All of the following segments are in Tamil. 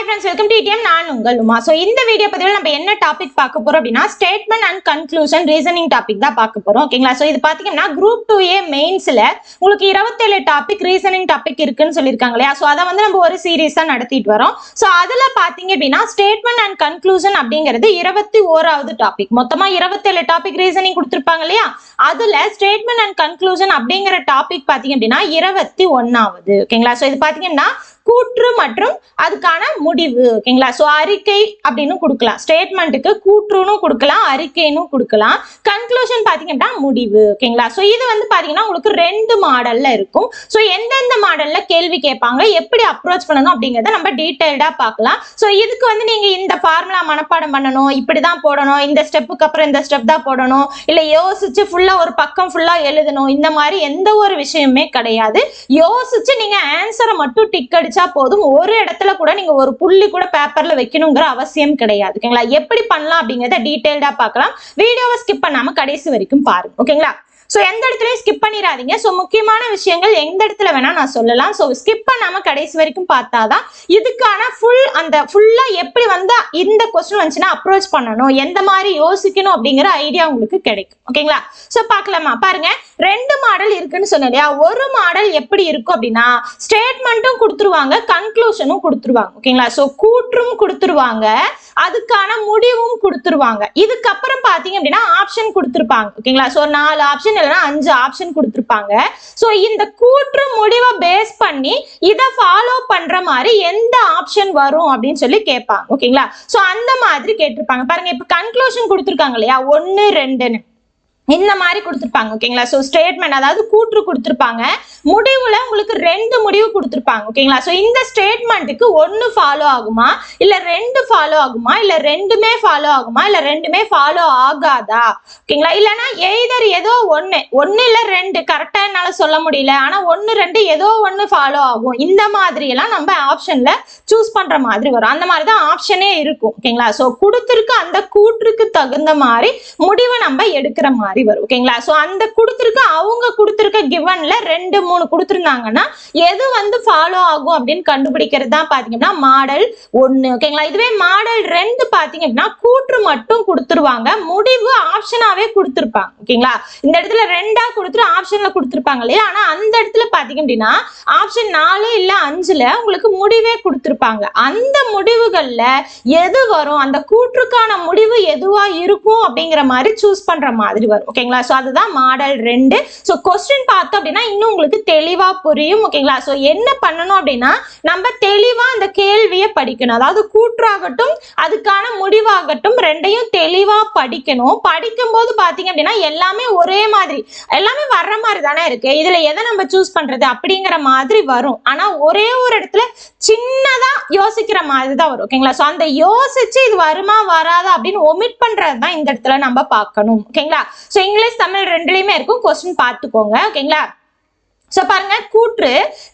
Hi friends welcome to T M உங்கள் உமா. ஸோ இந்த வீடியோ பதிவில் நம்ம என்ன டாபிக் பார்க்க போறோம் அப்படின்னா statement and conclusion reasoning topic தான் பார்க்க போறோம். ஓகேங்களா ஸோ இது பார்த்தீங்கன்னா குரூப் டூ ஏ மெயின்ஸில் உங்களுக்கு இருபத்தேழு டாபிக் ரீசனிங் டாபிக் இருக்குன்னு சொல்லியிருக்காங்க இல்லையா? ஸோ அதை வந்து நம்ம ஒரு சீரீஸாக நடத்திட்டு வரோம். ஸோ அதில் பார்த்தீங்க அப்படின்னா ஸ்டேட்மெண்ட் அண்ட் கன்க்ளூஷன் அப்படிங்கிறது இருபத்தி ஓராவது டாபிக் மொத்தமாக இருபத்தேழு டாபிக் ரீசனிங் கொடுத்துருப்பாங்க இல்லையா? அதில் ஸ்டேட்மெண்ட் அண்ட் கன்க்ளூஷன் அப்படிங்கிற டாபிக் பார்த்தீங்க அப்படின்னா இருபத்தி ஒன்னாவது ஓகேங்களா ஸோ இது பார்த்தீங்கன்னா கூற்று மற்றும் அதுக்கான முடிவு ஓகேங்களா ஸோ அறிக்கை அப்படின்னு கொடுக்கலாம். ஸ்டேட்மெண்ட்டுக்கு கூற்றுன்னு கொடுக்கலாம் அறிக்கைன்னு கொடுக்கலாம். கன்க்ளூஷன் பார்த்தீங்கன்னா முடிவு ஓகேங்களா ஸோ இது வந்து பார்த்தீங்கன்னா உங்களுக்கு ரெண்டு மாடல்ல இருக்கும். ஸோ எந்தெந்த மாடலில் கேள்வி கேட்பாங்க எப்படி அப்ரோச் பண்ணணும் அப்படிங்கிறத நம்ம டீட்டெயில்டாக பார்க்கலாம். ஸோ இதுக்கு வந்து நீங்கள் இந்த ஃபார்முலா மனப்பாடம் பண்ணணும் இப்படி தான் போடணும் இந்த ஸ்டெப்புக்கு அப்புறம் இந்த ஸ்டெப் தான் போடணும் இல்லை யோசிச்சு ஃபுல்லாக ஒரு பக்கம் ஃபுல்லாக எழுதணும் இந்த மாதிரி எந்த ஒரு விஷயமே கிடையாது. யோசிச்சு நீங்கள் ஆன்சரை மட்டும் டிக் அடிச்சு போதும். ஒரு இடத்துல கூட நீங்க ஒரு புள்ளி கூட பேப்பர்ல வைக்கணுங்கிற அவசியம் கிடையாது. ஓகேங்களா? எப்படி பண்ணலாம் அப்படிங்கறத டீட்டெயில்டா பார்க்கலாம். வீடியோவை ஸ்கிப் பண்ணாம கடைசி வரைக்கும் பாருங்க. ஓகேங்களா? ஸோ எந்த இடத்துலையும் ஸ்கிப் பண்ணிடாதீங்க ஸோ முக்கியமான விஷயங்கள் எந்த இடத்துல வேணா நான் சொல்லலாம். ஸோ ஸ்கிப் பண்ணாம கடைசி வரைக்கும் பார்த்தாதான் இதுக்கான ஃபுல் அந்த ஃபுல்லா எப்படி வந்து இந்த கொஸ்டின் வந்துச்சுன்னா அப்ரோச் பண்ணணும். எந்த மாதிரி யோசிக்கணும் அப்படிங்கிற ஐடியா உங்களுக்கு கிடைக்கும். ஓகேங்களா ஸோ பார்க்கலாமா? பாருங்க. ரெண்டு மாடல் இருக்குன்னு சொன்னேன் இல்லையா? ஒரு மாடல் எப்படி இருக்கும் அப்படின்னா ஸ்டேட்மெண்ட்டும் கொடுத்துருவாங்க கன்க்ளூஷனும் கொடுத்துருவாங்க. ஓகேங்களா ஸோ கூற்றும் கொடுத்துருவாங்க. அதுக்கான முடிவும் கொடுத்துருவாங்க. இதுக்கப்புறம் பாத்தீங்க அப்படின்னா ஆப்ஷன் கொடுத்துருப்பாங்க. ஓகேங்களா ஸோ நாலு ஆப்ஷன் இல்லைன்னா அஞ்சு ஆப்ஷன் கொடுத்துருப்பாங்க. ஸோ இந்த கூற்று முடிவை பேஸ் பண்ணி இதை ஃபாலோ பண்ற மாதிரி எந்த ஆப்ஷன் வரும் அப்படின்னு சொல்லி கேட்பாங்க. ஓகேங்களா ஸோ அந்த மாதிரி கேட்டிருப்பாங்க. பாருங்க இப்போ கன்க்ளூஷன் கொடுத்துருக்காங்க இல்லையா? ஒன்று ரெண்டுன்னு. இந்த மாதிரி கொடுத்துருப்பாங்க ஓகேங்களா ஸோ ஸ்டேட்மெண்ட் அதாவது கூற்று கொடுத்துருப்பாங்க. முடிவுல உங்களுக்கு ரெண்டு முடிவு கொடுத்துருப்பாங்க ஓகேங்களா ஸோ இந்த ஸ்டேட்மெண்ட்டுக்கு ஒன்று ஃபாலோ ஆகுமா? இல்லை ரெண்டு ஃபாலோ ஆகுமா? இல்லை ரெண்டுமே ஃபாலோ ஆகுமா? இல்லை ரெண்டுமே ஃபாலோ ஆகாதா? ஓகேங்களா இல்லைன்னா எய்தர் ஏதோ ஒன்று ஒன்று இல்லை ரெண்டு கரெக்டாக என்னால் சொல்ல முடியல. ஆனால் ஒன்று ரெண்டு ஏதோ ஒன்று ஃபாலோ ஆகும். இந்த மாதிரியெல்லாம் நம்ம ஆப்ஷனில் சூஸ் பண்ணுற மாதிரி வரும். அந்த மாதிரி தான் ஆப்ஷனே இருக்கும் ஓகேங்களா ஸோ கொடுத்துருக்க அந்த கூற்றுக்கு தகுந்த மாதிரி முடிவை நம்ம எடுக்கிற மாதிரி வரும் ஓகேங்களா? ஸோ அந்த கொடுத்துருக்க அவங்க கொடுத்துருக்க கிவன்ல ரெண்டு மூணு கொடுத்துருந்தாங்கன்னா எது வந்து ஃபாலோ ஆகும் அப்படின்னு கண்டுபிடிக்கிறது தான் பார்த்தீங்கன்னா மாடல் ஒன்று ஓகேங்களா? இதுவே மாடல் ரெண்டு பார்த்தீங்க அப்படின்னா கூற்று மட்டும் கொடுத்துருவாங்க. முடிவு ஆப்ஷனாகவே கொடுத்துருப்பாங்க ஓகேங்களா? இந்த இடத்துல ரெண்டா கொடுத்துரு ஆப்ஷன்ல கொடுத்துருப்பாங்க இல்லையா? ஆனால் அந்த இடத்துல பார்த்தீங்க அப்படின்னா ஆப்ஷன் நாலு இல்லை அஞ்சுல உங்களுக்கு முடிவே கொடுத்துருப்பாங்க. அந்த முடிவுகள்ல எது வரும்? அந்த கூற்றுக்கான முடிவு எதுவா இருக்கும் அப்படிங்கிற மாதிரி சூஸ் பண்ற மாதிரி வரும். ஓகேங்களா ஸோ அதுதான் மாடல் ரெண்டு. ஸோ கொஸ்டின் பார்த்தோம் அப்படின்னா இன்னும் உங்களுக்கு தெளிவாக புரியும். ஓகேங்களா ஸோ என்ன பண்ணணும் அப்படின்னா நம்ம தெளிவாக அந்த கேள்வியை படிக்கணும். அதாவது கூற்றாகட்டும் அதுக்கான முடிவாகட்டும் ரெண்டையும் தெளிவாக படிக்கணும். படிக்கும்போது பார்த்தீங்க அப்படின்னா எல்லாமே ஒரே மாதிரி எல்லாமே வர்ற மாதிரி தானே இருக்கு. இதுல எதை நம்ம சூஸ் பண்றது அப்படிங்கிற மாதிரி வரும். ஆனா ஒரே ஒரு இடத்துல சின்னதா யோசிக்கிற மாதிரி தான் வரும். ஓகேங்களா ஸோ அந்த யோசிச்சு இது வருமா வராதா அப்படின்னு ஒமிட் பண்றது தான் இந்த இடத்துல நம்ம பார்க்கணும். ஓகேங்களா ஸோ இங்கிலீஷ் தமிழ் ரெண்டுலையுமே இருக்கும். கொஸ்டின் பார்த்துக்கோங்க. ஓகேங்களா ஸோ பாருங்க கூற்று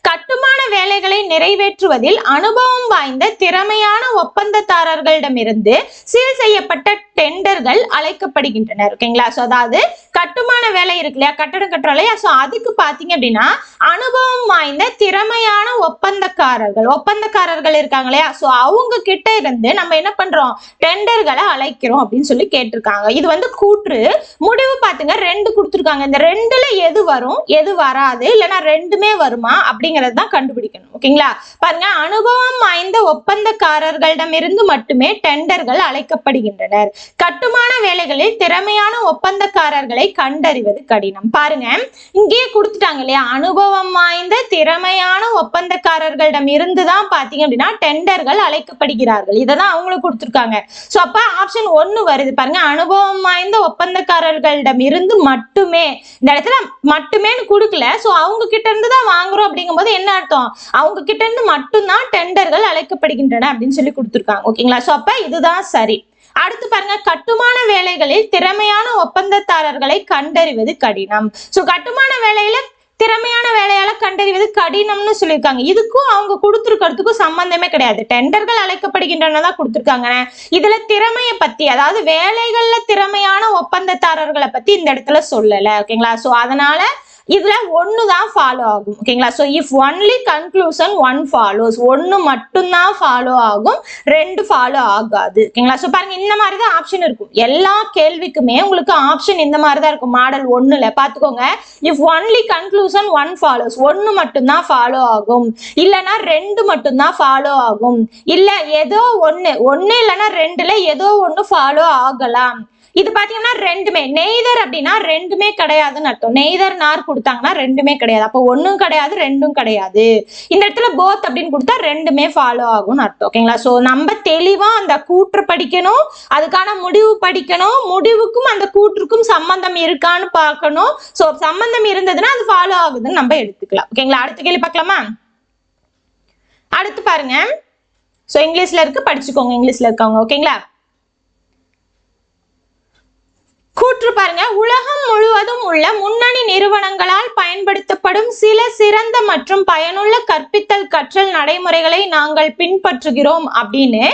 கட்டுமான வேலைகளை நிறைவேற்றுவதில் அனுபவம் வாய்ந்த திறமையான ஒப்பந்ததாரர்களிடமிருந்து சீல் செய்யப்பட்ட டெண்டர்கள் அழைக்கப்படுகின்றனர். ஓகேங்களா ஸோ அதாவது கட்டுமான வேலை இருக்கு இல்லையா? கட்டடம் கட்டுற இல்லையா ஸோ அதுக்கு பார்த்தீங்க அப்படின்னா அனுபவம் வாய்ந்த திறமையான ஒப்பந்தக்காரர்கள் ஒப்பந்தக்காரர்கள் இருக்காங்க இல்லையா? ஸோ அவங்க கிட்ட இருந்து நம்ம என்ன பண்றோம்? டெண்டர்களை அழைக்கிறோம் அப்படின்னு சொல்லி கேட்டிருக்காங்க. இது வந்து கூற்று. முடிவு பார்த்துங்க ரெண்டு கொடுத்துருக்காங்க. இந்த ரெண்டுல எது வரும் எது வராது இல்லைன்னா ரெண்டுமே வருமா அப்படிங்கறது தான் கண்டுபிடிக்கணும். ஓகேங்களா? பாருங்க அனுபவம் வாய்ந்த ஒப்பந்தக்காரர்களிடமிருந்து மட்டுமே டெண்டர்கள் அழைக்கப்படுகின்றனர். கட்டுமான வேலைகளில் திறமையான ஒப்பந்தக்காரர்களை கண்டறிவது கடினம். பாருங்க இங்கேயே கொடுத்துட்டாங்க இல்லையா? அனுபவம் வாய்ந்த திறமையான ஒப்பந்தக்காரர்களிடம் இருந்து தான் பாத்தீங்க அப்படின்னா டெண்டர்கள் அழைக்கப்படுகிறார்கள். இதை தான் அவங்களுக்கு கொடுத்துருக்காங்க. ஸோ அப்ப ஆப்ஷன் ஒன்னு வருது பாருங்க அனுபவம் வாய்ந்த ஒப்பந்தக்காரர்களிடம் இருந்து மட்டுமே இந்த இடத்துல மட்டுமேன்னு கொடுக்கல. ஸோ அவங்க கிட்ட இருந்து தான் வாங்குறோம் அப்படிங்கும்போது என்ன அர்த்தம்? அவங்க கிட்ட இருந்து மட்டும்தான் டெண்டர்கள் அழைக்கப்படுகின்றன அப்படின்னு சொல்லி கொடுத்துருக்காங்க. ஓகேங்களா? ஸோ அப்ப இதுதான் சரி. அடுத்து பாருங்க கட்டுமான வேலைகளில் திறமையான ஒப்பந்ததாரர்களை கண்டறிவது கடினம். ஸோ கட்டுமான வேலையில திறமையான வேலையால கண்டறிவது கடினம்னு சொல்லியிருக்காங்க. இதுக்கும் அவங்க கொடுத்துருக்கிறதுக்கும் சம்பந்தமே கிடையாது. டெண்டர்கள் அழைக்கப்படுகின்றன தான் கொடுத்துருக்காங்க. இதுல திறமையை பத்தி அதாவது வேலைகள்ல திறமையான ஒப்பந்ததாரர்களை பத்தி இந்த இடத்துல சொல்லல. ஓகேங்களா? சோ அதனால இதுல ஒன்னு தான் ஃபாலோ ஆகும். ஓகேங்களா? So if only conclusion one follows ஒன்னு மட்டும்தான் ஃபாலோ ஆகும் ரெண்டு ஃபாலோ ஆகாது. ஓகேங்களா? ஸோ பாருங்க இந்த மாதிரி தான் ஆப்ஷன் இருக்கும். எல்லா கேள்விக்குமே உங்களுக்கு ஆப்ஷன் இந்த மாதிரி தான் இருக்கும். மாடல் ஒன்னுல பாத்துக்கோங்க if only conclusion one follows ஒன்னு மட்டும்தான் ஃபாலோ ஆகும். இல்லைன்னா ரெண்டு மட்டும்தான் ஃபாலோ ஆகும். இல்ல ஏதோ ஒன்று ஒன்று இல்லைன்னா ரெண்டுல ஏதோ ஒன்று ஃபாலோ ஆகலாம். இது பாத்தீங்கன்னா ரெண்டுமே. நெய்தர் அப்படின்னா ரெண்டுமே கிடையாதுன்னு அர்த்தம். நெய்தர் நார் கொடுத்தாங்கன்னா ரெண்டுமே கிடையாது. அப்போ ஒன்றும் கிடையாது ரெண்டும் கிடையாது. இந்த இடத்துல போத் அப்படின்னு கொடுத்தா ரெண்டுமே ஃபாலோ ஆகும்னு அர்த்தம். ஓகேங்களா ஸோ நம்ம தெளிவா அந்த கூற்று படிக்கணும் அதுக்கான முடிவு படிக்கணும் முடிவுக்கும் அந்த கூற்றுக்கும் சம்பந்தம் இருக்கான்னு பார்க்கணும். ஸோ சம்பந்தம் இருந்ததுன்னா அது ஃபாலோ ஆகுதுன்னு நம்ம எடுத்துக்கலாம். ஓகேங்களா அடுத்த கேள்வி பார்க்கலாமா? அடுத்து பாருங்க. ஸோ இங்கிலீஷ்ல இருக்கு படிச்சுக்கோங்க. இங்கிலீஷ்ல இருக்கவங்க ஓகேங்களா கூற்று பாருங்க. உலகம் முழுவதும் உள்ள முன்னணி நிறுவனங்களால் பயன்படுத்தப்படும் சில சிறந்த மற்றும் பயனுள்ள கற்பித்தல் கற்றல் நடைமுறைகளை நாங்கள் பின்பற்றுகிறோம் அப்படின்னு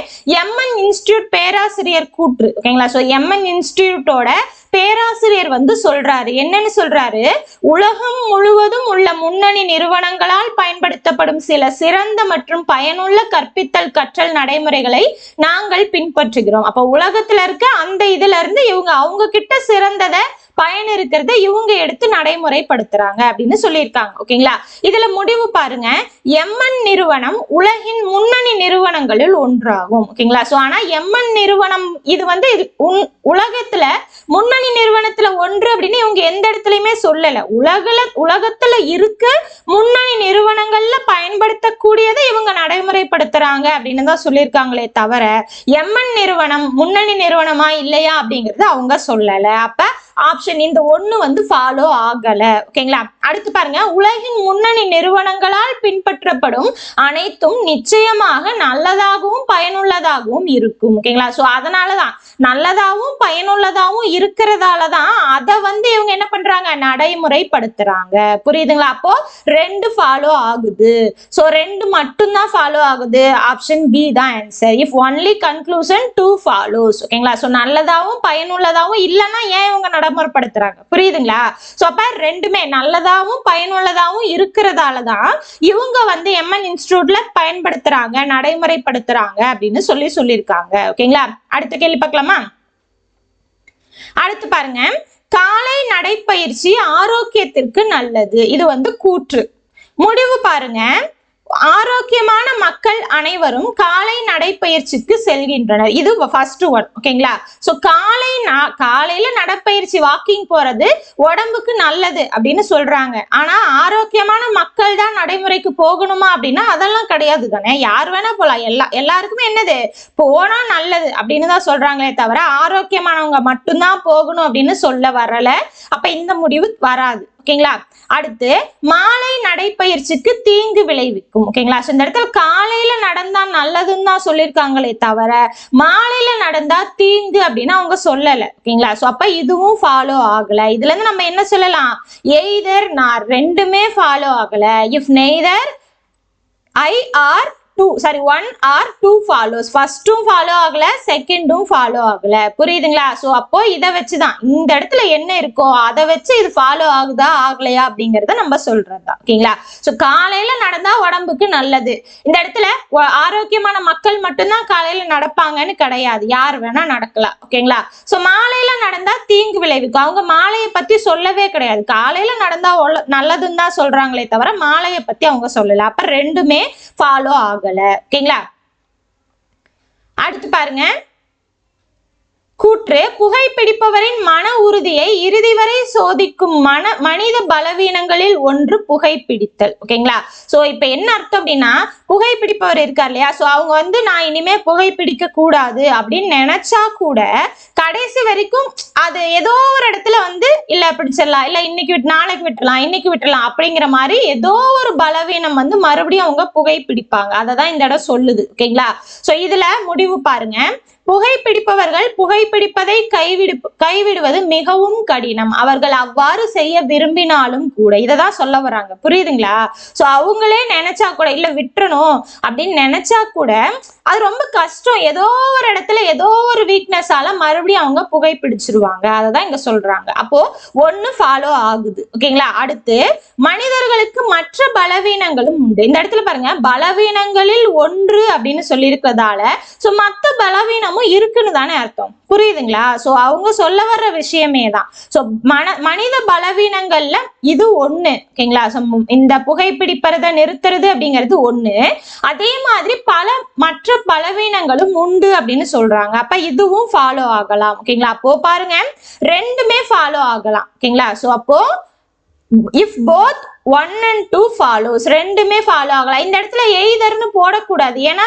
எம்என் இன்ஸ்டியூட் பேராசிரியர் கூற்று. ஓகேங்களா? ஸோ எம்என் இன்ஸ்டியூட்டோட பேராசிரியர் வந்து சொல்றாரு. என்னன்னு சொல்றாரு? உலகம் முழுவதும் உள்ள முன்னணி நிறுவனங்களால் பயன்படுத்தப்படும் சில சிறந்த மற்றும் பயனுள்ள கற்பித்தல் கற்றல் நடைமுறைகளை நாங்கள் பின்பற்றுகிறோம். அப்ப உலகத்துல இருக்க அந்த இதுல இருந்து இவங்க அவங்க கிட்ட சிறந்ததை பயன் இருக்கிறத இவங்க எடுத்து நடைமுறைப்படுத்துறாங்க அப்படின்னு சொல்லியிருக்காங்க. ஓகேங்களா? இதுல முடிவு பாருங்க. எம்என் நிறுவனம் உலகின் முன்னணி நிறுவனங்களில் ஒன்றாகும். ஓகேங்களா? சோ ஆனா எம்என் நிறுவனம் இது வந்து இது உன்- உலகத்துல முன்னணி நிறுவனத்துல ஒன்று அப்படின்னு இவங்க எந்த இடத்துலயுமே சொல்லல. உலகில உலகத்துல இருக்க முன்னணி நிறுவனங்கள்ல பயன்படுத்தக்கூடியதை இவங்க நடைமுறைப்படுத்துறாங்க அப்படின்னு தான் சொல்லியிருக்காங்களே தவிர எம்என் நிறுவனம் முன்னணி நிறுவனமா இல்லையா அப்படிங்கறது அவங்க சொல்லல. அப்ப ஆப்ஷன் இந்த ஒண்ணு வந்து ஃபாலோ ஆகல. ஓகேங்களா அடுத்து பாருங்க. உலகின் முன்னணி நிறுவனங்களால் பின்பற்றப்படும் அனைத்தும் நிச்சயமாக நல்லதாகவும் பயனுள்ளதாகவும் இருக்கும். ஓகேங்களா சோ அதனாலதான் நல்லதாகவும் பயனுள்ளதாகவும் இருக்கிறதால தான் அதை வந்து இவங்க என்ன பண்றாங்க? நடைமுறைப்படுத்துறாங்க. புரியுதுங்களா? அப்போ ரெண்டு ஃபாலோ ஆகுது. சோ ரெண்டு மட்டும்தான் ஃபாலோ ஆகுது. ஆப்ஷன் பி தான் answer if only conclusion two follows ஓகேங்களா சோ நல்லதாகவும் பயனுள்ளதாகவும் இல்லைன்னா ஏன் இவங்க விளம்பரப்படுத்துறாங்க புரியுதுங்களா? ஸோ அப்ப ரெண்டுமே நல்லதாகவும் பயனுள்ளதாகவும் இருக்கிறதால தான் இவங்க வந்து எம்என் இன்ஸ்டியூட்ல பயன்படுத்துறாங்க நடைமுறைப்படுத்துறாங்க அப்படின்னு சொல்லி சொல்லியிருக்காங்க. ஓகேங்களா? அடுத்த கேள்வி பார்க்கலாமா? அடுத்து பாருங்க. காலை நடைப்பயிற்சி ஆரோக்கியத்திற்கு நல்லது. இது வந்து கூற்று. முடிவு பாருங்க. ஆரோக்கியமான மக்கள் அனைவரும் காலை நடைப்பயிற்சிக்கு செல்கின்றனர். இது ஃபர்ஸ்ட் ஒன் ஓகேங்களா ஸோ காலை நா- காலையில நடைப்பயிற்சி வாக்கிங் போறது உடம்புக்கு நல்லது அப்படின்னு சொல்றாங்க. ஆனா ஆரோக்கியமான மக்கள் தான் நடைமுறைக்கு போகணுமா அப்படின்னா அதெல்லாம் கிடையாது தானே. யார் வேணா போலாம். எல்லா எல்லாருக்குமே என்னது? போனா நல்லது அப்படின்னு தான் சொல்றாங்களே தவிர ஆரோக்கியமானவங்க மட்டும்தான் போகணும் அப்படின்னு சொல்ல வரல. அப்ப இந்த முடிவு வராது ஓகேங்களா அடுத்து மாலை நடைப்பயிற்சிக்கு தீங்கு விளைவிக்கும். ஓகேங்களா ஸோ இந்த இடத்துல காலையில நடந்தா நல்லதுன்னு தான் சொல்லியிருக்காங்களே தவிர மாலையில நடந்தா தீங்கு அப்படின்னு அவங்க சொல்லல. ஓகேங்களா ஸோ அப்ப இதுவும் ஃபாலோ ஆகல. இதுல இருந்து நம்ம என்ன சொல்லலாம்? எய்தர் நான் ரெண்டுமே ஃபாலோ ஆகல. If neither I or two sorry one or two follows ஃபர்ஸ்ட்டும் follow ஆகல செகண்டும் ஃபாலோ ஆகல. புரியுதுங்களா? ஸோ அப்போ இதை வச்சுதான். இந்த இடத்துல என்ன இருக்கோ அதை வச்சு இது ஃபாலோ ஆகுதா ஆகலையா அப்படிங்கறத நம்ம சொல்றது தான் ஓகேங்களா? ஸோ காலையில நடந்தா உடம்புக்கு நல்லது. இந்த இடத்துல ஆரோக்கியமான மக்கள் மட்டும்தான் காலையில நடப்பாங்கன்னு கிடையாது. யார் வேணா நடக்கலாம். ஓகேங்களா? ஸோ மாலையில நடந்தா தீங்கு விளைவிக்கும். அவங்க மாலையை பத்தி சொல்லவே கிடையாது. காலையில நடந்தா நல்லதுன்னு தான் சொல்றாங்களே தவிர மாலையை பத்தி அவங்க சொல்லல. அப்ப ரெண்டுமே ஃபாலோ ஆகல. ஓகேங்களா? அடுத்து பாருங்க. கூற்று புகைப்பிடிப்பவரின் மன உறுதியை இறுதி வரை சோதிக்கும் மன மனித பலவீனங்களில் ஒன்று புகைப்பிடித்தல். ஓகேங்களா? சோ இப்ப என்ன அர்த்தம் அப்படின்னா புகைப்பிடிப்பவர் இருக்கார் இல்லையா? சோ அவங்க வந்து நான் இனிமே புகைப்பிடிக்க கூடாது அப்படின்னு நினைச்சா கூட கடைசி வரைக்கும் அது ஏதோ ஒரு இடத்துல வந்து இல்ல பிடிச்சிடலாம் இல்ல இன்னைக்கு விட்டு நாளைக்கு விட்டுலாம் இன்னைக்கு விட்டுலாம் அப்படிங்கிற மாதிரி ஏதோ ஒரு பலவீனம் வந்து மறுபடியும் அவங்க புகைப்பிடிப்பாங்க. அதை தான் இந்த இடம் சொல்லுது. ஓகேங்களா? சோ இதுல முடிவு பாருங்க. புகைப்பிடிப்பவர்கள் புகைப்பிடிப்பதை கைவிடு கைவிடுவது மிகவும் கடினம். அவர்கள் அவ்வாறு செய்ய விரும்பினாலும் கூட இதை தான் சொல்ல வராங்க புரியுதுங்களா? சோ அவங்களே நினைச்சா கூட இல்ல விட்டுறணும். அப்படின்னு நினைச்சா கூட அது ரொம்ப கஷ்டம். ஏதோ ஒரு இடத்துல ஏதோ ஒரு வீக்னஸால மறுபடியும் அவங்க புகைப்பிடிச்சிருவாங்க. அதை தான் இங்க சொல்றாங்க. அப்போ ஒண்ணு ஃபாலோ ஆகுது. ஓகேங்களா அடுத்து மனிதர்களுக்கு மற்ற பலவீனங்களும் உண்டு. இந்த இடத்துல பாருங்க. பலவீனங்களில் ஒன்று அப்படின்னு சொல்லியிருக்கிறதால சோ மத்த பலவீனமும் இருக்குன்னு தானே அர்த்தம். புரியுதுங்களா? ஸோ அவங்க சொல்ல வர்ற விஷயமே தான். ஸோ மன மனித பலவீனங்கள்ல இது ஒண்ணு ஓகேங்களா? ஸோ இந்த புகைப்பிடிப்பறதை நிறுத்துறது அப்படிங்கிறது ஒண்ணு. அதே மாதிரி பல மற்ற பலவீனங்களும் உண்டு அப்படின்னு சொல்றாங்க. அப்ப இதுவும் ஃபாலோ ஆகலாம் ஓகேங்களா? அப்போ பாருங்க ரெண்டுமே ஃபாலோ ஆகலாம் ஓகேங்களா? ஸோ அப்போ if both one and two follows ரெண்டுமே ஃபாலோ ஆகலாம். இந்த இடத்துல எய்தர்னு போடக்கூடாது. ஏன்னா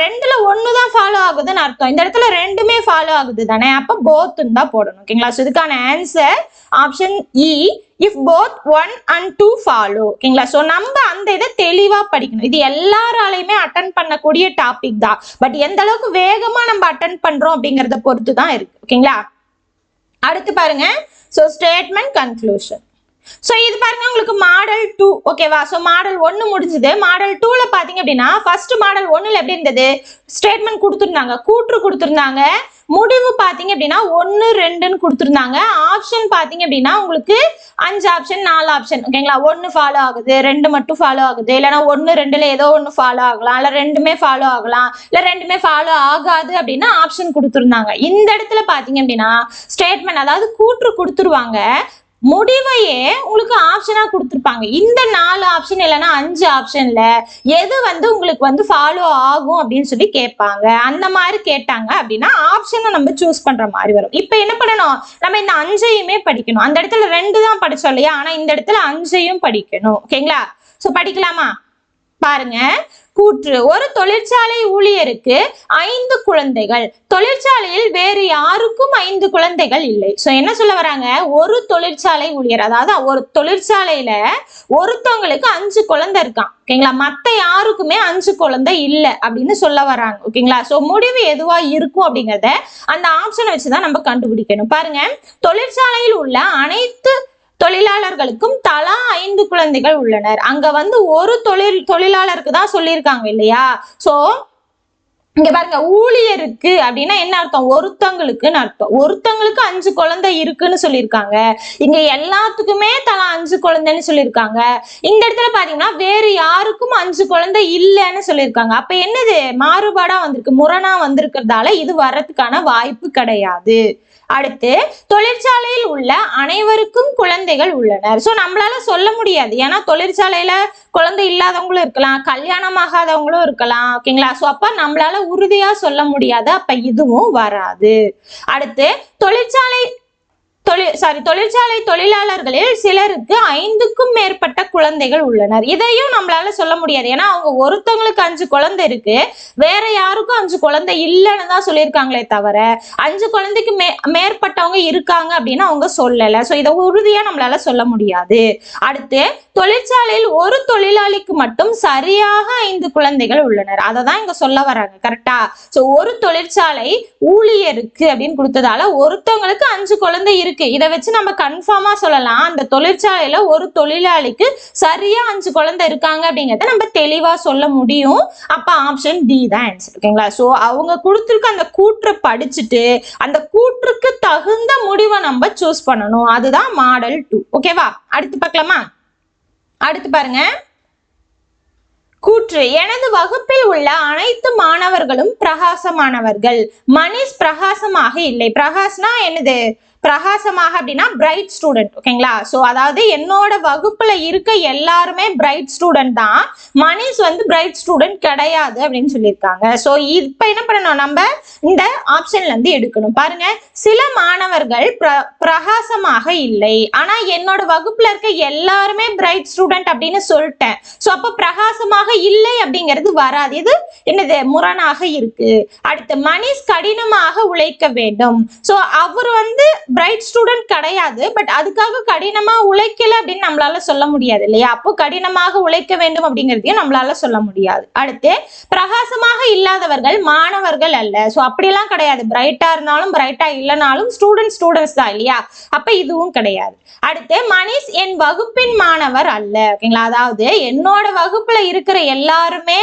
ரெண்டுல ஒன்று தான் ஃபாலோ ஆகுதுன்னு அர்த்தம். இந்த இடத்துல ரெண்டுமே ஃபாலோ ஆகுது தானே அப்போ போத்துன்னு தான் போடணும். ஓகேங்களா? ஸோ இதுக்கான answer option E if both one and two follow ஓகேங்களா? ஸோ நம்ம அந்த இதை தெளிவாக படிக்கணும். இது எல்லாராலையுமே அட்டன் பண்ணக்கூடிய டாபிக் தான். பட் எந்த அளவுக்கு வேகமாக நம்ம அட்டன் பண்ணுறோம் அப்படிங்கிறத பொறுத்து தான் இருக்கு. ஓகேங்களா? அடுத்து பாருங்க. ஸோ ஸ்டேட்மெண்ட் கன்க்ளூஷன் ஸோ இது பாருங்க உங்களுக்கு மாடல் டூ ஓகேவா ஸோ மாடல் ஒன்று முடிஞ்சது. மாடல் டூல பார்த்தீங்க அப்படின்னா ஃபர்ஸ்ட் மாடல் ஒன்றில் எப்படி இருந்தது? ஸ்டேட்மெண்ட் கொடுத்துருந்தாங்க. கூற்று கொடுத்துருந்தாங்க. முடிவு பார்த்தீங்க அப்படின்னா ஒன்று ரெண்டுன்னு கொடுத்துருந்தாங்க. ஆப்ஷன் பார்த்தீங்க அப்படின்னா உங்களுக்கு அஞ்சு ஆப்ஷன் நாலு ஆப்ஷன் ஓகேங்களா ஒன்று ஃபாலோ ஆகுது. ரெண்டு மட்டும் ஃபாலோ ஆகுது. இல்லைன்னா ஒன்று ரெண்டுல ஏதோ ஒன்று ஃபாலோ ஆகலாம். இல்லை ரெண்டுமே ஃபாலோ ஆகலாம். இல்லை ரெண்டுமே ஃபாலோ ஆகாது அப்படின்னா ஆப்ஷன் கொடுத்துருந்தாங்க. இந்த இடத்துல பார்த்தீங்க அப்படின்னா ஸ்டேட்மெண்ட் அதாவது கூற்று கொடுத்துருவாங்க. முடிவையே உங்களுக்கு ஆப்ஷனா கொடுத்துருப்பாங்க. இந்த நாலு ஆப்ஷன் இல்லைன்னா அஞ்சு ஆப்ஷன்ல எது வந்து உங்களுக்கு வந்து ஃபாலோ ஆகும் அப்படின்னு சொல்லி கேட்பாங்க. அந்த மாதிரி கேட்டாங்க அப்படின்னா ஆப்ஷனை நம்ம சூஸ் பண்ற மாதிரி வரும். இப்போ என்ன பண்ணணும்? நம்ம இந்த அஞ்சையுமே படிக்கணும். அந்த இடத்துல ரெண்டு தான் படிச்சோம் இல்லையா? ஆனா இந்த இடத்துல அஞ்சையும் படிக்கணும். ஓகேங்களா? ஸோ படிக்கலாமா? பாருங்க. கூற்று ஒரு தொழிற்சாலை ஊழியருக்கு ஐந்து குழந்தைகள். தொழிற்சாலையில் வேறு யாருக்கும் ஐந்து குழந்தைகள் இல்லை. ஸோ என்ன சொல்ல வராங்க? ஒரு தொழிற்சாலை ஊழியர் அதாவது ஒரு தொழிற்சாலையில ஒருத்தவங்களுக்கு அஞ்சு குழந்தை இருக்கான் ஓகேங்களா மற்ற யாருக்குமே அஞ்சு குழந்தை இல்லை அப்படின்னு சொல்ல வராங்க. ஓகேங்களா ஸோ முடிவு எதுவா இருக்கும் அப்படிங்கிறத அந்த ஆப்ஷனை வச்சுதான் நம்ம கண்டுபிடிக்கணும். பாருங்க. தொழிற்சாலையில் உள்ள அனைத்து தொழிலாளர்களுக்கும் தலா ஐந்து குழந்தைகள் உள்ளனர். அங்க வந்து ஒரு தொழில் தொழிலாளருக்கு தான் சொல்லியிருக்காங்க இல்லையா? சோ இங்க பாருங்க ஊழியருக்கு அப்படின்னா என்ன அர்த்தம்? ஒருத்தங்களுக்குன்னு அர்த்தம். ஒருத்தங்களுக்கு அஞ்சு குழந்தை இருக்குன்னு சொல்லியிருக்காங்க. இங்க எல்லாத்துக்குமே தலா அஞ்சு குழந்தைன்னு சொல்லியிருக்காங்க. இந்த இடத்துல பாத்தீங்கன்னா வேறு யாருக்கும் அஞ்சு குழந்தை இல்லைன்னு சொல்லியிருக்காங்க. அப்ப என்னது? மாறுபாடா வந்திருக்கு முரணா வந்திருக்கிறதால இது வர்றதுக்கான வாய்ப்பு கிடையாது. அடுத்து தொழிற்சாலையில் உள்ள அனைவருக்கும் குழந்தைகள் உள்ளனர். ஸோ நம்மளால சொல்ல முடியாது. ஏன்னா தொழிற்சாலையில குழந்தை இல்லாதவங்களும் இருக்கலாம் கல்யாணம் ஆகாதவங்களும் இருக்கலாம் ஓகேங்களா? ஸோ அப்ப நம்மளால உறுதியா சொல்ல முடியாது. அப்ப இதுவும் வராது. அடுத்து தொழிற்சாலை தொழில் சாரி தொழிற்சாலை தொழிலாளர்களில் சிலருக்கு ஐந்துக்கும் மேற்பட்ட குழந்தைகள் உள்ளனர். இதையும் நம்மளால சொல்ல முடியாது. ஏன்னா அவங்க ஒருத்தவங்களுக்கு அஞ்சு குழந்தை இருக்கு. வேற யாருக்கும் அஞ்சு குழந்தை இல்லைன்னு தான் சொல்லியிருக்காங்களே தவிர அஞ்சு குழந்தைக்கு மே மேற்பட்டவங்க இருக்காங்க அப்படின்னு அவங்க சொல்லலை. ஸோ இதை உறுதியா நம்மளால சொல்ல முடியாது. அடுத்து தொழிற்சாலையில் ஒரு தொழிலாளிக்கு மட்டும் சரியாக ஐந்து குழந்தைகள் உள்ளனர். அதை தான் இங்க சொல்ல வராங்க கரெக்டா சோ ஒரு தொழிற்சாலை ஊழியருக்கு அப்படின்னு கொடுத்ததால ஒருத்தவங்களுக்கு அஞ்சு குழந்தை இருக்கு. இதை வச்சு நம்ம கன்ஃபார்மா சொல்லலாம். அந்த தொழிற்சாலையில ஒரு தொழிலாளிக்கு சரியா அஞ்சு குழந்தை இருக்காங்க அப்படிங்கறத நம்ம தெளிவா சொல்ல முடியும். அப்ப ஆப்ஷன் டி தான் ஆன்சர் ஓகேங்களா? சோ அவங்க கொடுத்துருக்க அந்த கூற்றை படிச்சுட்டு அந்த கூற்றுக்கு தகுந்த முடிவை நம்ம சூஸ் பண்ணணும். அதுதான் மாடல் டூ ஓகேவா அடுத்து பார்க்கலாமா? அடுத்து பாருங்க. கூற்று எனது வகுப்பில் உள்ள அனைத்து மாணவர்களும் பிரகாசமானவர்கள். மனிஷ் பிரகாசமாக இல்லை. பிரகாஷ்னா என்னது? பிரகாசமாக அப்படின்னா பிரைட் ஸ்டூடெண்ட் ஓகேங்களா ஸோ அதாவது என்னோட வகுப்புல இருக்க எல்லாருமே பிரைட் ஸ்டூடெண்ட் தான். மனிஷ் வந்து பிரைட் ஸ்டூடெண்ட் கிடையாது அப்படின்னு சொல்லியிருக்காங்க. ஸோ இப்போ என்ன பண்ணணும் நம்ம? இந்த ஆப்ஷன்ல இருந்து எடுக்கணும். பாருங்க சில மாணவர்கள் பிர பிரகாசமாக இல்லை. ஆனா என்னோட வகுப்புல இருக்க எல்லாருமே பிரைட் ஸ்டூடெண்ட் அப்படின்னு சொல்லிட்டேன். ஸோ அப்போ பிரகாசமாக இல்லை அப்படிங்கிறது வராது. இது என்னது? முரணாக இருக்கு. அடுத்து மனிஷ் கடினமாக உழைக்க வேண்டும். ஸோ அவர் வந்து பிரைட் ஸ்டூடெண்ட் கிடையாது பட் அதுக்காக கடினமா உழைக்கல அப்படின்னு நம்மளால சொல்ல முடியாது இல்லையா? அப்போ கடினமாக உழைக்க வேண்டும் அப்படிங்கிறதையும் நம்மளால சொல்ல முடியாது. அடுத்து பிரகாசமாக இல்லாதவர்கள் மாணவர்கள் அல்ல. ஸோ அப்படியெல்லாம் கிடையாது. பிரைட்டா இருந்தாலும் பிரைட்டா இல்லைனாலும் ஸ்டூடெண்ட் ஸ்டூடெண்ட்ஸ் தான் இல்லையா? அப்ப இதுவும் கிடையாது. அடுத்து மனிஷ் என் வகுப்பின் மாணவர் அல்ல. ஓகேங்களா? அதாவது என்னோட வகுப்புல இருக்கிற எல்லாருமே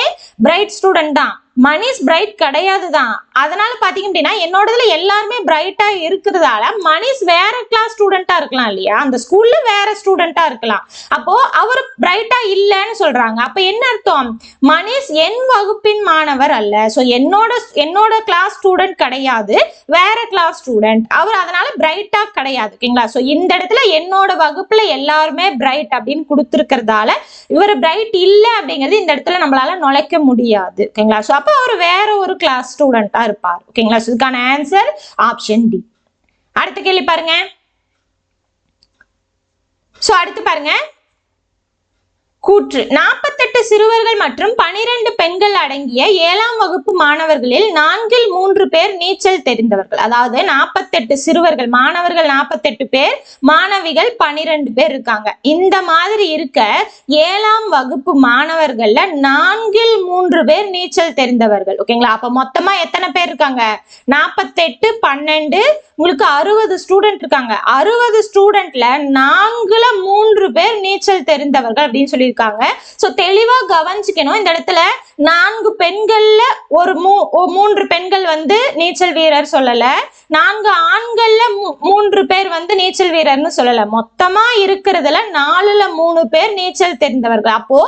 பிரைட் ஸ்டூடெண்ட் தான். மணிஸ் பிரைட் கிடையாது தான் அதனால பாத்தீங்க அப்படின்னா என்னோடதுல எல்லாருமே பிரைட்டா இருக்கிறதால மணிஷ் வேற கிளாஸ் ஸ்டூடெண்டா இருக்கலாம் இல்லையா? அந்த ஸ்கூல்ல வேற ஸ்டூடெண்டா இருக்கலாம். அப்போ அவர் பிரைட்டா இல்லைன்னு சொல்றாங்க. அப்ப என்ன அர்த்தம்? மணிஷ் என் வகுப்பின் மாணவர் அல்ல. சோ என்னோட என்னோட கிளாஸ் ஸ்டூடெண்ட் கிடையாது. வேற கிளாஸ் ஸ்டூடெண்ட் அவர் அதனால பிரைட்டா கிடையாது. ஓகேங்களா? சோ இந்த இடத்துல என்னோட வகுப்புல எல்லாருமே பிரைட் அப்படின்னு கொடுத்துருக்கிறதால இவர் பிரைட் இல்லை அப்படிங்கிறது இந்த இடத்துல நம்மளால நுழைக்க முடியாது. ஓகேங்களா? சோ அப்போ அவர் வேற ஒரு கிளாஸ் ஸ்டூடெண்டா இருப்பார். ஓகேங்களா இதுக்கான ஆன்சர் ஆப்ஷன் டி அடுத்த கேள்வி பாருங்க. சோ அடுத்து பாருங்க. கூற்று. நாற்பத்தெட்டு சிறுவர்கள் மற்றும் பனிரெண்டு பெண்கள் அடங்கிய ஏழாம் வகுப்பு மாணவர்களில் நான்கில் மூன்று பேர் நீச்சல் தெரிந்தவர்கள். அதாவது நாற்பத்தெட்டு சிறுவர்கள் மாணவர்கள் நாற்பத்தெட்டு பேர் மாணவிகள் பனிரெண்டு பேர் இருக்காங்க. இந்த மாதிரி இருக்க ஏழாம் வகுப்பு மாணவர்கள்ல நான்கில் மூன்று பேர் நீச்சல் தெரிந்தவர்கள். ஓகேங்களா அப்ப மொத்தமா எத்தனை பேர் இருக்காங்க? நாற்பத்தெட்டு பன்னெண்டு உங்களுக்கு அறுபது ஸ்டூடெண்ட் இருக்காங்க. அறுபது ஸ்டூடெண்ட்ல நான்குல மூன்று பேர் நீச்சல் தெரிந்தவர்கள் அப்படின்னு சொல்லி சொல்லியிருக்காங்க ஸோ தெளிவா கவனிச்சுக்கணும். இந்த இடத்துல நான்கு பெண்கள்ல ஒரு மூ மூன்று பெண்கள் வந்து நீச்சல் வீரர் சொல்லலை. நான்கு ஆண்கள்ல மூன்று பேர் வந்து நீச்சல் வீரர்னு சொல்லல. மொத்தமா இருக்கிறதுல நாலுல மூணு பேர் நீச்சல் தெரிந்தவர்கள். அப்போ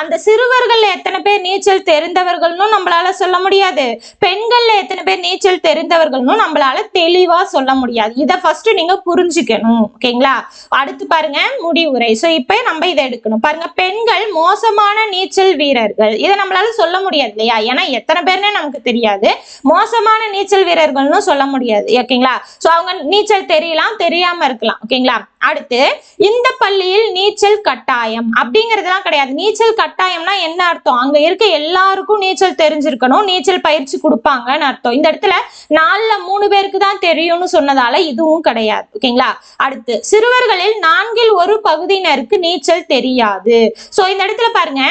அந்த சிறுவர்கள்ல எத்தனை பேர் நீச்சல் தெரிந்தவர்கள்னு நம்மளால சொல்ல முடியாது. பெண்கள்ல எத்தனை பேர் நீச்சல் தெரிந்தவர்கள்னு நம்மளால தெளிவா சொல்ல முடியாது. இதை ஃபர்ஸ்ட் நீங்க புரிஞ்சுக்கணும் ஓகேங்களா? அடுத்து பாருங்க முடிவுரை சோ இப்ப நம்ம இதை எடுக்கணும். பாருங்க பெண்கள் மோசமான நீச்சல் வீரர்கள். இதை நம்மளால சொல்ல முடியாது இல்லையா? ஏன்னா எத்தனை பேர்னே நமக்கு தெரியாது. மோசமான நீச்சல் வீரர்கள்னு சொல்ல முடியாது. ஓகேங்களா சோ அவங்க நீச்சல் தெரியலாம் தெரியாம இருக்கலாம். ஓகேங்களா அடுத்து இந்த பள்ளியில் நீச்சல் கட்டாயம் அப்படிங்கறதுலாம் கிடையாது. நீச்சல் கட்டாயம்னா என்ன அர்த்தம்? அங்க இருக்க எல்லாருக்கும் நீச்சல் தெரிஞ்சிருக்கணும். நீச்சல் பயிற்சி கொடுப்பாங்கன்னு அர்த்தம். இந்த இடத்துல நாலுல மூணு பேருக்கு தான் தெரியும்னு சொன்னதால இதுவும் கிடையாது. ஓகேங்களா அடுத்து சிறுவர்களில் நான்கில் ஒரு பகுதியினருக்கு நீச்சல் தெரியாது. சோ இந்த இடத்துல பாருங்க.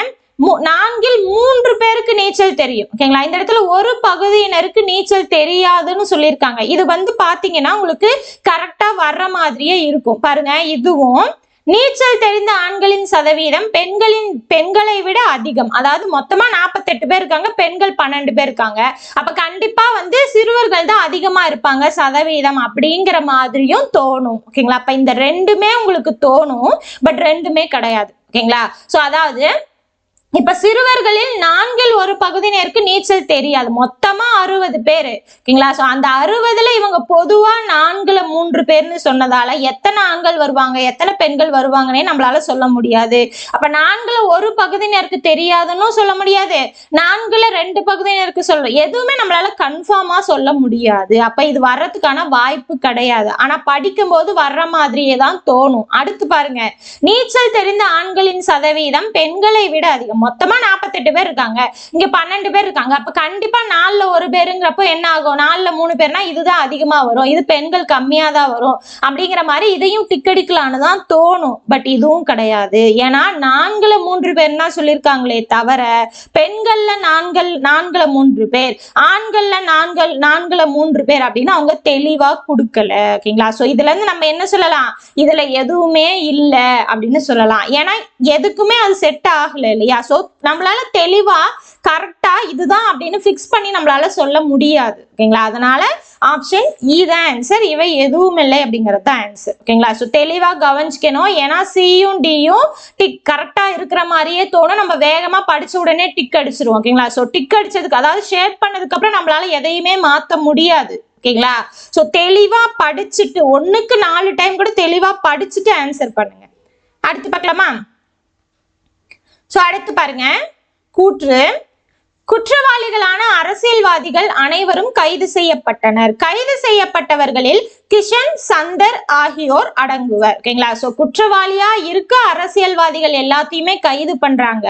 நான்கில் மூன்று பேருக்கு நீச்சல் தெரியும். ஓகேங்களா இந்த இடத்துல ஒரு பகுதியினருக்கு நீச்சல் தெரியாதுன்னு சொல்லியிருக்காங்க. இது வந்து பாத்தீங்கன்னா உங்களுக்கு கரெக்டா வர்ற மாதிரியே இருக்கும். பாருங்க இதுவும் நீச்சல் தெரிந்த ஆண்களின் சதவீதம் பெண்களின் பெண்களை விட அதிகம். அதாவது மொத்தமா நாற்பத்தெட்டு பேர் இருக்காங்க பெண்கள் பன்னெண்டு பேர் இருக்காங்க. அப்ப கண்டிப்பா வந்து சிறுவர்கள் தான் அதிகமா இருப்பாங்க சதவீதம் அப்படிங்கிற மாதிரியும் தோணும். ஓகேங்களா அப்ப இந்த ரெண்டுமே உங்களுக்கு தோணும் பட் ரெண்டுமே கிடையாது. ஓகேங்களா ஸோ அதாவது இப்ப சிறுவர்களில் நான்கில் ஒரு பகுதியினருக்கு நீச்சல் தெரியாது. மொத்தமா அறுபது பேரு. ஓகேங்களா? சோ அந்த அறுபதுல இவங்க பொதுவா நான்குல மூன்று பேர்னு சொன்னதால எத்தனை ஆண்கள் வருவாங்க எத்தனை பெண்கள் வருவாங்கன்னே நம்மளால சொல்ல முடியாது. அப்ப நான்குல ஒரு பகுதியினருக்கு தெரியாதுன்னு சொல்ல முடியாது. நான்குல ரெண்டு பகுதியினருக்கு சொல்ல எதுவுமே நம்மளால கன்ஃபார்மா சொல்ல முடியாது. அப்ப இது வர்றதுக்கான வாய்ப்பு கிடையாது. ஆனா படிக்கும் போது வர்ற மாதிரியே தான் தோணும். அடுத்து பாருங்க. நீச்சல் தெரிந்த ஆண்களின் சதவீதம் பெண்களை விட அதிகம். மொத்தமா நாற்பத்தெட்டு பேர் இருக்காங்க. இங்க பன்னெண்டு பேர் இருக்காங்க. அப்ப கண்டிப்பா நாலுல ஒரு பேருங்கிறப்போ என்ன ஆகும்? நாலுல மூணு பேர்னா இதுதான் அதிகமா வரும். இது பெண்கள் கம்மியா தான் வரும். அப்படிங்கிற மாதிரி இதையும் டிக்கெடிக்கலான்னு தான் தோணும். பட் இதுவும் கிடையாது. ஏன்னா நான்குல மூன்று பேர்னா சொல்லியிருக்காங்களே தவிர பெண்கள்ல நான்கள் நான்குல மூன்று பேர். ஆண்கள்ல நான்கள் நான்குல மூன்று பேர் அப்படின்னு அவங்க தெளிவா கொடுக்கல. ஓகேங்களா? சோ இதுல இருந்து நம்ம என்ன சொல்லலாம்? இதுல எதுவுமே இல்ல அப்படின்னு சொல்லலாம். ஏன்னா எதுக்குமே அது செட் ஆகல இல்லையா? ஸோ நம்மளால தெளிவா கரெக்டா இதுதான் அப்படின்னு ஃபிக்ஸ் பண்ணி நம்மளால சொல்ல முடியாது. ஓகேங்களா அதனால ஆப்ஷன் இ e தான் ஆன்சர் இவை எதுவும் இல்லை அப்படிங்கிறது தான் ஆன்சர் ஓகேங்களா ஸோ தெளிவா கவனிச்சுக்கணும். ஏன்னா சியும் டியும் டிக் கரெக்டா இருக்கிற மாதிரியே தோணும். நம்ம வேகமா படிச்ச உடனே டிக் அடிச்சிருவோம். ஓகேங்களா ஸோ டிக் அடிச்சதுக்கு அதாவது ஷேர் பண்ணதுக்கு அப்புறம் நம்மளால எதையுமே மாத்த முடியாது. ஓகேங்களா ஸோ தெளிவா படிச்சுட்டு ஒண்ணுக்கு நாலு டைம் கூட தெளிவா படிச்சுட்டு ஆன்சர் பண்ணுங்க. அடுத்து பார்க்கலாமா? ஸோ அடுத்து பாருங்க. கூற்று. குற்றவாளிகளான அரசியல்வாதிகள் அனைவரும் கைது செய்யப்பட்டனர். கைது செய்யப்பட்டவர்களில் கிஷன் சந்தர் ஆகியோர் அடங்குவர். ஓகேங்களா? சோ குற்றவாளியா இருக்க அரசியல்வாதிகள் எல்லாத்தையுமே கைது பண்றாங்க.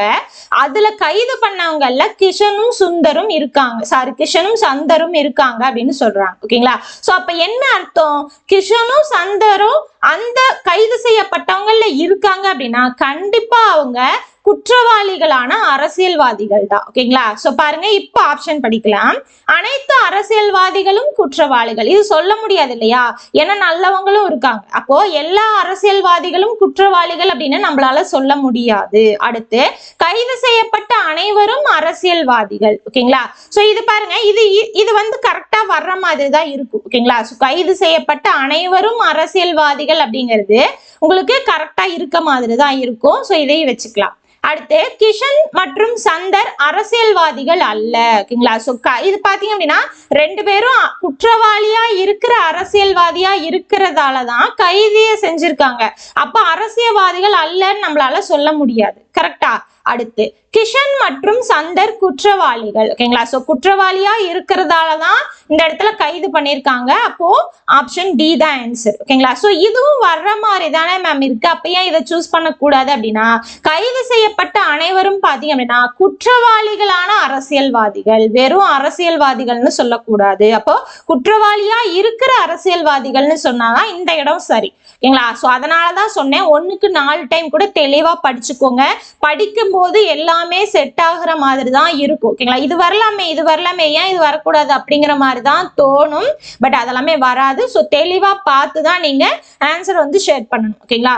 அதுல கைது பண்ணவங்கல்ல கிஷனும் சுந்தரும் இருக்காங்க. சாரி கிஷனும் சந்தரும் இருக்காங்க அப்படின்னு சொல்றாங்க. ஓகேங்களா? சோ அப்ப என்ன அர்த்தம்? கிஷனும் சந்தரும் அந்த கைது செய்யப்பட்டவங்கல்ல இருக்காங்க அப்படின்னா கண்டிப்பா அவங்க குற்றவாளிகளான அரசியல்வாதிகள் தான் ஓகேங்களா? சோ பாருங்க இப்போ ஆப்ஷன் படிக்கலாம். அனைத்து அரசியல்வாதிகளும் குற்றவாளிகள். இது சொல்ல முடியாது இல்லையா? ஏன்னா நல்லவங்களும் இருக்காங்க. அப்போ எல்லா அரசியல்வாதிகளும் குற்றவாளிகள் அப்படின்னு நம்மளால சொல்ல முடியாது. அடுத்து கைது செய்யப்பட்ட அனைவரும் அரசியல்வாதிகள். ஓகேங்களா? சோ இது பாருங்க இது இது வந்து கரெக்டா வர்ற மாதிரி தான் இருக்கும். ஓகேங்களா? So, கைது செய்யப்பட்ட அனைவரும் அரசியல்வாதிகள் அப்படிங்கிறது உங்களுக்கு கரெக்டா இருக்க மாதிரி தான் இருக்கும். சோ இதையும் வச்சுக்கலாம். அடுத்து கிஷன் மற்றும் சந்தர் அரசியல்வாதிகள் அல்ல. ஓகேங்களா? சோ இது பாத்தீங்க அப்படின்னா ரெண்டு பேரும் குற்றவாளியா இருக்கிற அரசியல்வாதியா இருக்கிறதால தான் கைதியை செஞ்சிருக்காங்க. அப்ப அரசியல்வாதிகள் அல்லன்னு நம்மளால சொல்ல முடியாது. கரெக்டா அடுத்து கிஷன் மற்றும் சந்தர் குற்றவாளிகள். ஓகேங்களா ஸோ குற்றவாளியா இருக்கிறதால தான் இந்த இடத்துல கைது பண்ணியிருக்காங்க. அப்போ ஆப்ஷன் டி தான் ஆன்சர் ஓகேங்களா ஸோ இதுவும் வர்ற மாதிரி தானே மேம் இருக்கு. அப்ப ஏன் இதை சூஸ் பண்ணக்கூடாது அப்படின்னா கைது செய்யப்பட்ட அனைவரும் பாத்தீங்க அப்படின்னா குற்றவாளிகளான அரசியல்வாதிகள். வெறும் அரசியல்வாதிகள்னு சொல்லக்கூடாது. அப்போ குற்றவாளியா இருக்கிற அரசியல்வாதிகள்னு சொன்னாதான் இந்த இடம் சரி. ஓகேங்களா சோ அதனாலதான் சொன்னேன். ஒண்ணுக்கு நாலு டைம் கூட தெளிவா படிச்சுக்கோங்க. படிக்கும்போது எல்லாமே செட் ஆகுற மாதிரி தான் இருக்கும் ஓகேங்களா இது வரலாமே இது வரலாமே ஏன் இது வரக்கூடாது அப்படிங்கிற மாதிரி தான் தோணும். பட் அதெல்லாமே வராது. ஸோ தெளிவாக பார்த்து தான் நீங்கள் ஆன்சர் வந்து ஷேர் பண்ணணும். ஓகேங்களா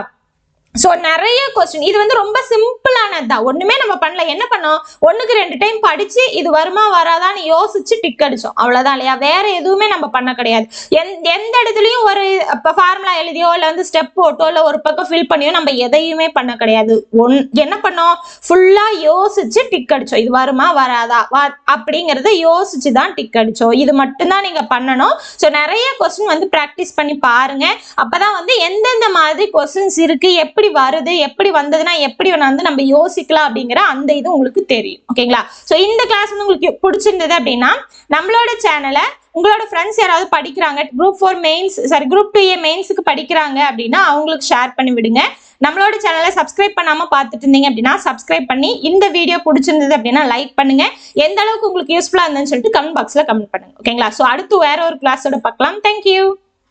ஸோ நிறைய கொஸ்டின் இது வந்து ரொம்ப சிம்பிளானது தான் ஒன்றுமே நம்ம பண்ணல. என்ன பண்ணோம்? ஒன்றுக்கு ரெண்டு டைம் படித்து இது வருமா வராதான்னு யோசிச்சு டிக் அடித்தோம் அவ்வளோதான் இல்லையா? வேற எதுவுமே நம்ம பண்ண கிடையாது. எந் எந்த இடத்துலையும் ஒரு இப்போ ஃபார்முலா எழுதியோ இல்லை வந்து ஸ்டெப் போட்டோ இல்லை ஒரு பக்கம் ஃபில் பண்ணியோ நம்ம எதையுமே பண்ண கிடையாது. ஒன் என்ன பண்ணோம்? ஃபுல்லாக யோசிச்சு டிக் அடித்தோம் இது வருமா வராதா? வா அப்படிங்கிறத யோசிச்சு தான் டிக் அடித்தோம் இது மட்டும்தான் நீங்கள் பண்ணணும். ஸோ நிறைய கொஸ்டின் வந்து ப்ராக்டிஸ் பண்ணி பாருங்கள் அப்போ தான் வந்து எந்தெந்த மாதிரி கொஸ்டின்ஸ் இருக்குது எப்போ எப்படி வருது எப்படி வந்ததுன்னா எப்படி வந்து நம்ம யோசிக்கலாம் அப்படிங்கிற அந்த இது உங்களுக்கு தெரியும். ஓகேங்களா? ஸோ இந்த கிளாஸ் வந்து உங்களுக்கு பிடிச்சிருந்தது அப்படின்னா நம்மளோட சேனலை உங்களோட ஃப்ரெண்ட்ஸ் யாராவது படிக்கிறாங்க group four mains sorry group two A மெயின்ஸுக்கு படிக்கிறாங்க அப்படின்னா அவங்களுக்கு ஷேர் பண்ணி விடுங்க. நம்மளோட சேனலை சப்ஸ்கிரைப் பண்ணாம பார்த்துட்டு இருந்தீங்க அப்படின்னா சப்ஸ்கிரைப் பண்ணி இந்த வீடியோ பிடிச்சிருந்தது அப்படின்னா லைக் பண்ணுங்க. எந்த அளவுக்கு உங்களுக்கு யூஸ்ஃபுல்லா இருந்துன்னு சொல்லிட்டு கமெண்ட் பாக்ஸ்ல கமெண்ட் பண்ணுங்க. ஓகேங்களா? ஸோ அடுத்து வேற ஒரு கிளாஸோட பார்க்கலாம். தேங்க்யூ